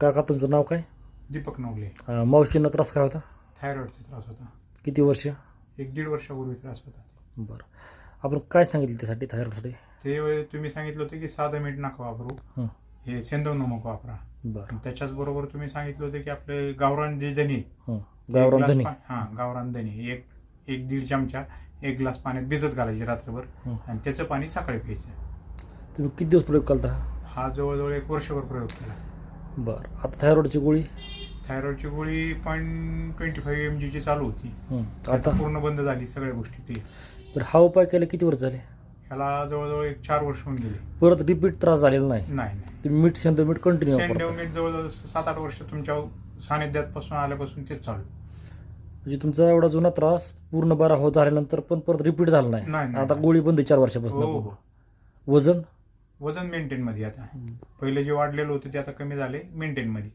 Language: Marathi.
काका तुमचं नाव काय? दीपक नवले. अं, मावशींना त्रास काय होता? थायरॉइडचा त्रास होता. किती वर्ष? एक दीड वर्षापूर्वी त्रास होता. बरं. आपण काय सांगितलं त्यासाठी थायरॉइडसाठी? ते तुम्ही सांगितलं होतं की साधं मीठ नका वापरू. हं. हे सेंदव नमक वापरा. बरं. आणि त्याच्याच बरोबर तुम्ही सांगितलं होतं की आपले गावरान जे धनी हं. गावरान धनी हा गावरान धनी एक एक दीड चमचा एक ग्लास पाण्यात भिजत घालायचे रात्रभर. हं. आणि त्याचं पाणी सकाळी प्यायचं. तुम्ही किती दिवस प्रयोग केला हा जवळजवळ एक वर्षभर प्रयोग केला. बरं. आता थायरॉइडची गोळी? थायरॉइडची गोळी पॉईंट ट्वेंटी फाईव्ह एम जीची चालू होती. हं. आता आता? पूर्ण बंद झाली सगळ्या गोष्टी ते. बरं हा उपाय केला किती वर्ष झाले? ह्याला जवळजवळ एक चार वर्ष होऊन गेले. परत रिपीट त्रास झालेला नाही? नाही नाही. तुम्ही मीठ शेंद मीठ कंटिन्यू वापरता डेव्हिड जवळजवळ सात आठ वर्ष तुमच्या सानिध्यात पासून आल्यापासून तेच चालू. म्हणजे तुमचा एवढा जुना त्रास पूर्ण बरा होत झाल्यानंतर पण परत रिपीट झाला नाही? नाही, नाही. आता गोळी बंद आहे चार हो वर्षापासून हो. वजन? वजन मेंटेन मध्ये आता. पहिले जे वाढलेलं होतं ते आता कमी झाले मेंटेन मध्ये.